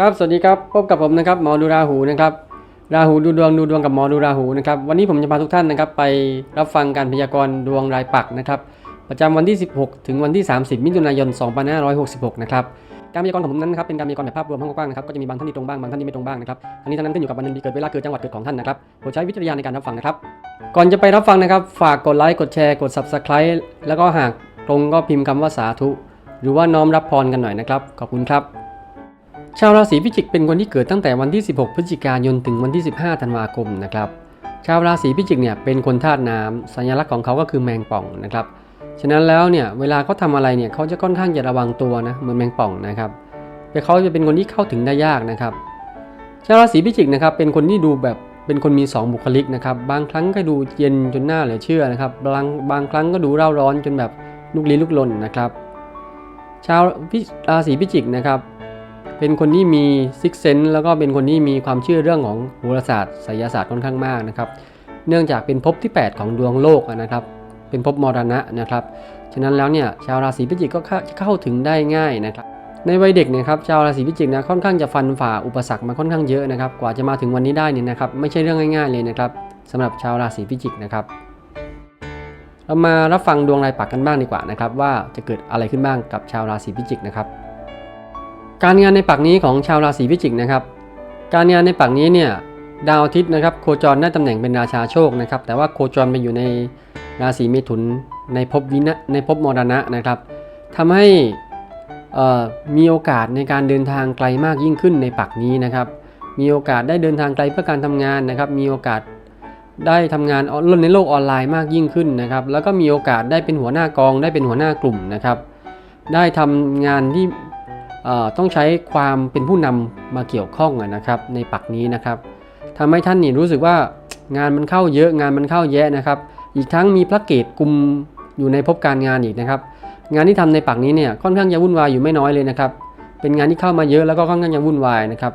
ครับสวัสดีครับพบกับผมนะครับหมอดูราหูนะครับราหูดูดวงดูดวงกับหมอดูราหูนะครับวันนี้ผมจะพาทุกท่านนะครับไปรับฟังการพยากรณ์ดวงรายปักนะครับประจำวันที่ 16 ถึงวันที่ 30 มิถุนายน 2566 นะครับการพยากรณ์ของผมนั้นนะครับเป็นการพยากรณ์แบบภาพรวมทั้งกว้างนะครับก็จะมีบางท่านที่ตรงบ้างบางท่านที่ไม่ตรงบ้างนะครับทั้งนี้ทั้งนั้นขึ้นอยู่กับวันเดือนปีเกิดเวลาเกิดจังหวัดเกิดของท่านนะครับโปรดใช้วิจารณญาณในการรับฟังนะครับก่อนจะไปรับฟังนะครับฝากกดไลค์กดแชร์กด subscribe แล้วก็หากตรงก็พิมพ์คำว่าสาธุ หรือว่าน้อมรับพรกันหน่อยนะครับขอบคุณครับ ชาวราศีพิจิกเป็นคนที่เกิดตั้งแต่วันที่ 16 พฤศจิกายนถึงวันที่ 15 ธันวาคมนะครับ ชาวราศีพิจิกเนี่ยเป็นคนธาตุน้ำสัญลักษณ์ของเขาก็คือแมงป่องนะครับ ฉะนั้นแล้วเนี่ยเวลาเขาทำอะไรเนี่ยเขาจะค่อนข้างจะระวังตัวนะเหมือนแมงป่องนะครับแต่เขาจะเป็นคนที่เข้าถึงได้ยากนะครับ ชาวราศีพิจิกนะครับเป็นคนที่ดูแบบเป็นคนมี 2 บุคลิกนะครับ บางครั้งก็ดูเย็นจนหน้าเหลือเชื่อนะครับ บางบางครั้งก็ดูเร่าร้อนจนแบบลุกลี้ลุกลนนะครับ ชาวพิราศีพิจิกนะครับ เป็นคนที่มีซิกเซนแล้วก็เป็นคนที่มีความเชื่อเรื่องของโหราศาสตร์ไสยศาสตร์ค่อนข้างมากนะครับ เนื่องจากเป็นภพที่ 8 ของดวงโลกนะครับ เป็นภพมรณะนะครับ ฉะนั้นแล้วเนี่ยชาวราศีพิจิกก็เข้าถึงได้ง่ายนะครับ ในวัยเด็กเนะครับชาวราศีพิจิกนะค่อนข้างจะฟันฝ่าอุปสรรคมาค่อนข้างเยอะนะครับ กว่าจะมาถึงวันนี้ได้เนี่ยนะครับไม่ใช่เรื่องง่ายๆเลยนะครับสำหรับชาวราศีพิจิกนะครับเรามารับฟังดวงรายปักกันบ้างดีกว่านะครับว่าจะเกิดอะไรขึ้นบ้างกับชาวราศีพิจิกนะครับ การงานในปักนี้ของชาวราศีพิจิกนะครับ การงานในปักนี้เนี่ยดาวอาทิตย์นะครับโคจรได้ตำแหน่งเป็นราชาโชคนะครับแต่ว่าโคจรไปอยู่ในราศีเมถุนในภพวินะในภพมรณะนะครับทำให้มีโอกาสในการเดินทางไกลมากยิ่งขึ้นในปักนี้นะครับ มีโอกาสได้เดินทางไกลเพื่อการทำงานนะครับ มีโอกาสได้ทำงานออนในโลกออนไลน์มากยิ่งขึ้นนะครับ แล้วก็มีโอกาสได้เป็นหัวหน้ากองได้เป็นหัวหน้ากลุ่มนะครับ ได้ทำงานที่ ต้องใช้ความเป็นผู้นำมาเกี่ยวข้องนะครับ ในปักนี้นะครับทำให้ท่านนี่รู้สึกว่างานมันเข้าเยอะงานมันเข้าแยะนะครับ อีกทั้งมีพระเกตกลุ่มอยู่ในภพการงานอีกนะครับ งานที่ทำในปักนี้เนี่ยค่อนข้างจะวุ่นวายอยู่ไม่น้อยเลยนะครับ เป็นงานที่เข้ามาเยอะแล้วก็ค่อนข้างจะวุ่นวายนะครับ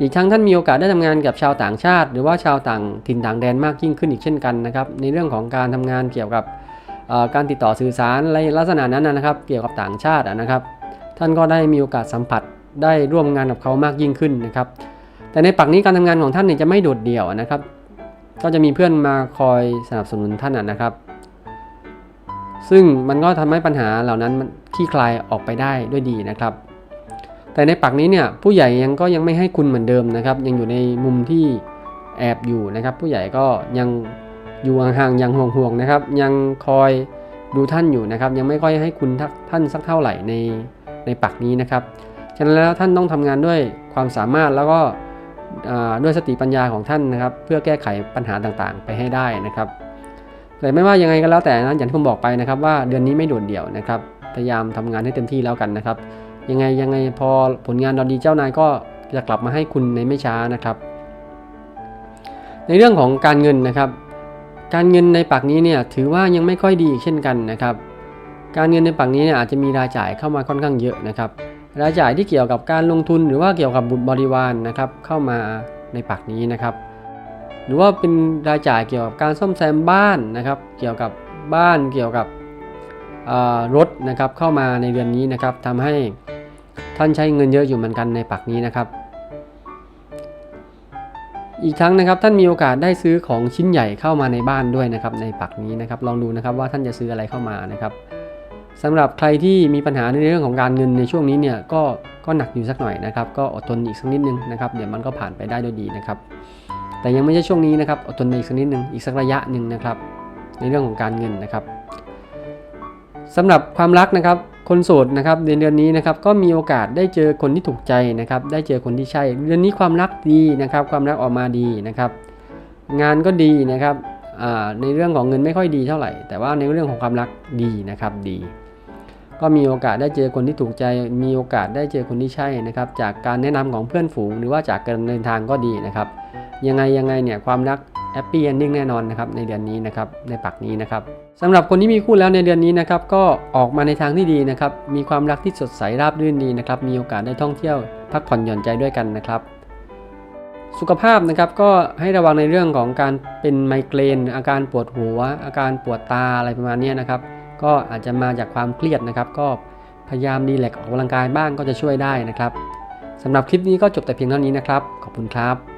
อีกทั้งท่านมีโอกาสได้ทำงานกับชาวต่างชาติ หรือว่าชาวต่างถิ่นต่างแดนมากยิ่งขึ้นอีกเช่นกันนะครับในเรื่องของการทำงานเกี่ยวกับการติดต่อสื่อสารอะไรลักษณะนั้นนะครับ เกี่ยวกับต่างชาตินะครับ ท่านก็ได้มีโอกาสสัมผัสได้ร่วมงานกับเขามากยิ่งขึ้นนะครับ แต่ในปักนี้การทำงานของท่านเนี่ยจะไม่โดดเดี่ยวนะครับ ก็จะมีเพื่อนมาคอยสนับสนุนท่านนะครับ ซึ่งมันก็ทำให้ปัญหาเหล่านั้นมันคลี่คลายออกไปได้ด้วยดีนะครับ แต่ในปักนี้เนี่ยผู้ใหญ่ยังก็ยังไม่ให้คุณเหมือนเดิมนะครับ ยังอยู่ในมุมที่แอบอยู่นะครับ ผู้ใหญ่ก็ยังอยู่ห่างๆยังห่วงๆนะครับ ยังคอยดูท่านอยู่นะครับ ยังไม่ค่อยให้คุณท่านสักเท่าไหร่ใน ในปักนี้นะครับ ฉะนั้นแล้วท่านต้องทำงานด้วยความสามารถแล้วก็ด้วยสติปัญญาของท่านนะครับ เพื่อแก้ไขปัญหาต่างๆ ไปให้ได้นะครับแต่ไม่ว่ายังไงก็แล้วแต่นะอย่างที่ผมบอกไปนะครับ ว่าเดือนนี้ไม่โดดเดี่ยวนะครับ พยายามทำงานให้เต็มที่แล้วกันนะครับ ยังไงยังไงพอผลงานเราดีเจ้านายก็จะกลับมาให้คุณในไม่ช้านะครับ ในเรื่องของการเงินนะครับ การเงินในปักนี้เนี่ยถือว่ายังไม่ค่อยดีเช่นกันนะครับ การเงินในปักนี้เนี่ยอาจจะมีรายจ่ายเข้ามาค่อนข้างเยอะนะครับ รายจ่ายที่เกี่ยวกับการลงทุนหรือว่าเกี่ยวกับบุตรบริวารนะครับเข้ามาในปักนี้นะครับ หรือว่าเป็นรายจ่ายเกี่ยวกับการซ่อมแซมบ้านนะครับ เกี่ยวกับบ้านเกี่ยวกับรถนะครับเข้ามาในเดือนนี้นะครับทำให้ท่านใช้เงินเยอะอยู่เหมือนกันในปักนี้นะครับ อีกทั้งนะครับท่านมีโอกาสได้ซื้อของชิ้นใหญ่เข้ามาในบ้านด้วยนะครับในปักนี้นะครับ ลองดูนะครับว่าท่านจะซื้ออะไรเข้ามานะครับ สำหรับใครที่มีปัญหาในเรื่องของการเงินในช่วงนี้เนี่ยก็ก็หนักอยู่สักหน่อยนะครับ ก็อดทนอีกสักนิดนึงนะครับเดี๋ยวมันก็ผ่านไปได้ด้วยดีนะครับ แต่ยังไม่ใช่ช่วงนี้นะครับอดทนอีกสักนิดนึงอีกสักระยะหนึ่งนะครับ ในเรื่องของการเงินนะครับสำหรับความรักนะครับคนโสดนะครับในเดือนนี้นะครับก็มีโอกาสได้เจอคนที่ถูกใจนะครับ ได้เจอคนที่ใช่ เดือนนี้ความรักดีนะครับ ความรักออกมาดีนะครับ งานก็ดีนะครับในเรื่องของเงินไม่ค่อยดีเท่าไหร่ แต่ว่าในเรื่องของความรักดีนะครับดี ก็มีโอกาสได้เจอคนที่ถูกใจ มีโอกาสได้เจอคนที่ใช่นะครับ จากการแนะนำของเพื่อนฝูง หรือว่าจากการเดินทางก็ดีนะครับ ยังไงยังไงเนี่ยความรักแฮปปี้เอนดิ้งแน่นอนนะครับในเดือนนี้นะครับในปักนี้นะครับสำหรับคนที่มีคู่แล้วในเดือนนี้นะครับก็ออกมาในทางที่ดีนะครับมีความรักที่สดใสราบรื่นดีนะครับมีโอกาสได้ท่องเที่ยวพักผ่อนหย่อนใจด้วยกันนะครับ สุขภาพนะครับก็ให้ระวังในเรื่องของการเป็นไมเกรนอาการปวดหัว อาการปวดตาอะไรประมาณนี้นะครับ ก็อาจจะมาจากความเครียดนะครับ ก็พยายามดีแลกออกกำลังกายบ้างก็จะช่วยได้นะครับสำหรับคลิปนี้ก็จบแต่เพียงเท่านี้นะครับ ขอบคุณครับ